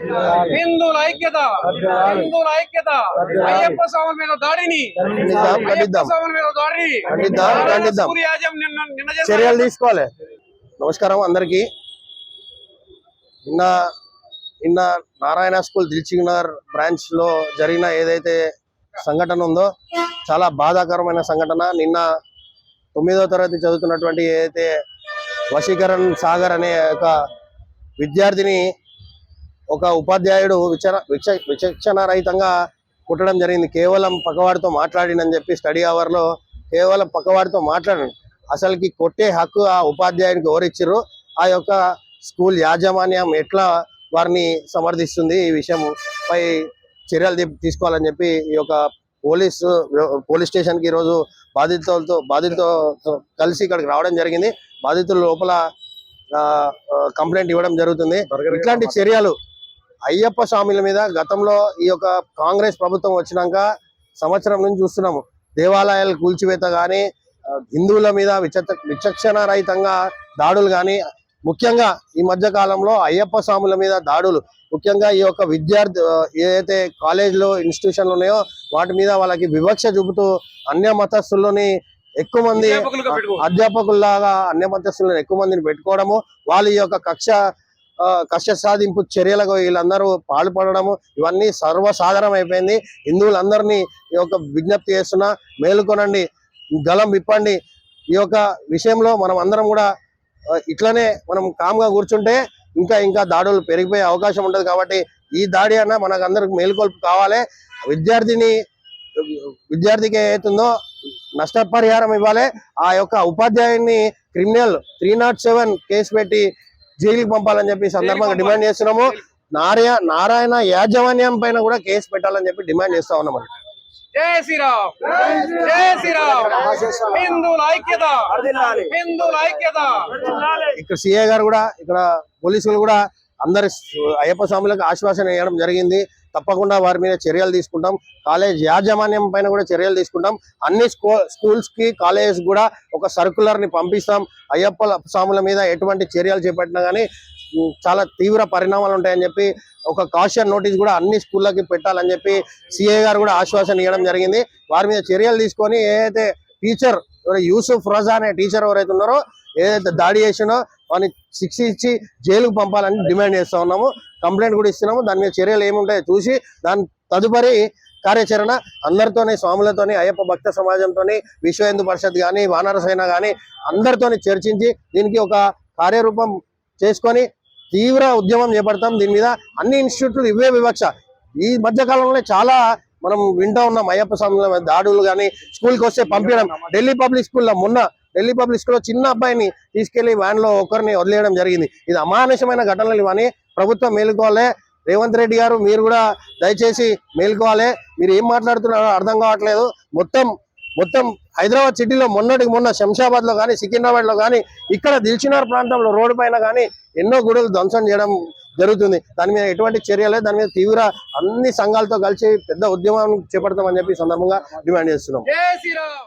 హిందువుల ఐక్యత. హిందువుల ఐక్యత. అయ్యప్ప స్వామి మీద దాడిని. స్వామి మీద చర్యలు తీసుకోవాలి. నమస్కారం అందరికి. నిన్న నిన్న నారాయణ స్కూల్ దిల్చినగర్ బ్రాంచ్లో జరిగిన ఏదైతే సంఘటన ఉందో చాలా బాధాకరమైన సంఘటన. నిన్న తొమ్మిదవ తరగతి చదువుతున్నటువంటి ఏదైతే వశీకరణ్ సాగర్ అనే ఒక విద్యార్థిని ఒక ఉపాధ్యాయుడు విచర విచ విచక్షణ రహితంగా కుట్టడం జరిగింది. కేవలం పక్కవాడితో మాట్లాడిందని చెప్పి స్టడీ అవర్లో కేవలం పక్కవాడితో మాట్లాడండి అసలుకి కొట్టే హక్కు ఆ ఉపాధ్యాయునికి ఎవరిచ్చిర్రు? ఆ యొక్క స్కూల్ యాజమాన్యం ఎట్లా వారిని సమర్థిస్తుంది? ఈ విషయం పై చర్యలు తీసుకోవాలని చెప్పి ఈ యొక్క పోలీస్ పోలీస్ స్టేషన్కి ఈరోజు బాధితులతో బాధితులతో కలిసి ఇక్కడికి రావడం జరిగింది. బాధితుల లోపల కంప్లైంట్ ఇవ్వడం జరుగుతుంది. ఇట్లాంటి చర్యలు అయ్యప్ప స్వామిల మీద గతంలో ఈ యొక్క కాంగ్రెస్ ప్రభుత్వం వచ్చినాక సంవత్సరం నుంచి చూస్తున్నాము దేవాలయాలు కూల్చివేత గాని ఆ, హిందువుల మీద విచక్ష విచక్షణ రహితంగా దాడులు గాని ముఖ్యంగా ఈ మధ్య కాలంలో అయ్యప్ప స్వాముల మీద దాడులు ముఖ్యంగా ఈ యొక్క విద్యార్థి ఏదైతే కాలేజీలో ఇన్స్టిట్యూషన్లు ఉన్నాయో వాటి మీద వాళ్ళకి వివక్ష చూపుతూ అన్య మతస్థుల్లోని ఎక్కువ మంది. అధ్యాపకుల్లాగా అన్య మతస్థులను ఎక్కువ మందిని పెట్టుకోవడము వాళ్ళ యొక్క కక్ష కష్ట సాధింపు చర్యలకు వీళ్ళందరూ పాల్పడడము ఇవన్నీ సర్వసాధారణం అయిపోయింది. హిందువులందరినీ ఈ యొక్క విజ్ఞప్తి చేస్తున్నా మేలుకొనండి గలం విప్పండి. ఈ యొక్క విషయంలో మనం అందరం కూడా ఇట్లనే మనం కామ్గా కూర్చుంటే ఇంకా ఇంకా దాడులు పెరిగిపోయే అవకాశం ఉండదు కాబట్టి ఈ దాడి అన్న మనకు అందరికి మేలుకొల్పు కావాలి. విద్యార్థిని విద్యార్థికి ఏతుందో నష్టపరిహారం ఇవ్వాలి. ఆ యొక్క ఉపాధ్యాయుని criminal three not seven case పెట్టి జైలుకి పంపాలని చెప్పి సందర్భంగా డిమాండ్ చేస్తున్నాము. నారాయణ నారాయణ యాజమాన్యం పైన కూడా కేసు పెట్టాలని చెప్పి డిమాండ్ చేస్తా ఉన్నాం జై శ్రీరామ్. జై శ్రీరామ్. హిందువుల ఐక్యత. హిందువుల ఐక్యత. ఇక్కడ సిఏ గారు కూడా ఇక్కడ పోలీసులు కూడా అందరి అయ్యప్ప స్వాములకు ఆశ్వాసన వేయడం జరిగింది. తప్పకుండా వారి మీద చర్యలు తీసుకుంటాం. కాలేజ్ యాజమాన్యం పైన కూడా చర్యలు తీసుకుంటాం. అన్ని స్కూ స్కూల్స్కి కాలేజెస్ కూడా ఒక సర్కులర్ని పంపిస్తాం. అయ్యప్ప స్వాముల మీద ఎటువంటి చర్యలు చేపట్టినా కానీ చాలా తీవ్ర పరిణామాలు ఉంటాయని చెప్పి ఒక కాషన్ నోటీస్ కూడా అన్ని స్కూళ్ళకి పెట్టాలని చెప్పి సిఏ గారు కూడా ఆశ్వాసన ఇవ్వడం జరిగింది. వారి మీద చర్యలు తీసుకొని ఏదైతే టీచర్ యూసుఫ్ రజా అనే టీచర్ ఎవరైతే ఉన్నారో ఏదైతే దాడి చేసినో వాడిని శిక్ష ఇచ్చి జైలుకు పంపాలని డిమాండ్ చేస్తూ ఉన్నాము. కంప్లైంట్ కూడా ఇస్తున్నాము. దాని మీద చర్యలు ఏముంటాయో చూసి దాని తదుపరి కార్యాచరణ అందరితోనే స్వాములతోని అయ్యప్ప భక్త సమాజంతోని విశ్వ హిందూ పరిషత్ కానీ వానరసైన కానీ అందరితోని చర్చించి దీనికి ఒక కార్యరూపం చేసుకొని తీవ్ర ఉద్యమం చేపడతాం. దీని మీద అన్ని ఇన్స్టిట్యూట్లు ఇవే వివక్ష. ఈ మధ్యకాలంలో చాలా మనం వింటూ ఉన్నాం. అయ్యప్ప స్వామి దాడులు కానీ స్కూల్కి వస్తే పంపించడం. ఢిల్లీ పబ్లిక్ స్కూల్లో మొన్న ఢిల్లీ పబ్లిక్ స్కూల్లో చిన్న అబ్బాయిని తీసుకెళ్ళి వ్యాన్లో ఒకరిని వదిలేయడం జరిగింది. ఇది అమానుషమైన ఘటనలు ఇవని ప్రభుత్వం మేలుకోవాలి. రేవంత్ రెడ్డి గారు మీరు కూడా దయచేసి మేలుకోవాలి. మీరు ఏం మాట్లాడుతున్నారో అర్థం కావట్లేదు. మొత్తం మొత్తం హైదరాబాద్ సిటీలో మొన్నటికి మొన్న శంషాబాద్లో కానీ సికింద్రాబాద్లో కానీ ఇక్కడ దిల్చినార్ ప్రాంతంలో రోడ్డు పైన కానీ ఎన్నో గుడులు ధ్వంసం చేయడం జరుగుతుంది. దాని మీద ఎటువంటి చర్యలే దాని మీద తీవ్ర అన్ని సంఘాలతో కలిసి పెద్ద ఉద్యమం చేపడతామని చెప్పి సందర్భంగా డిమాండ్ చేస్తున్నాం.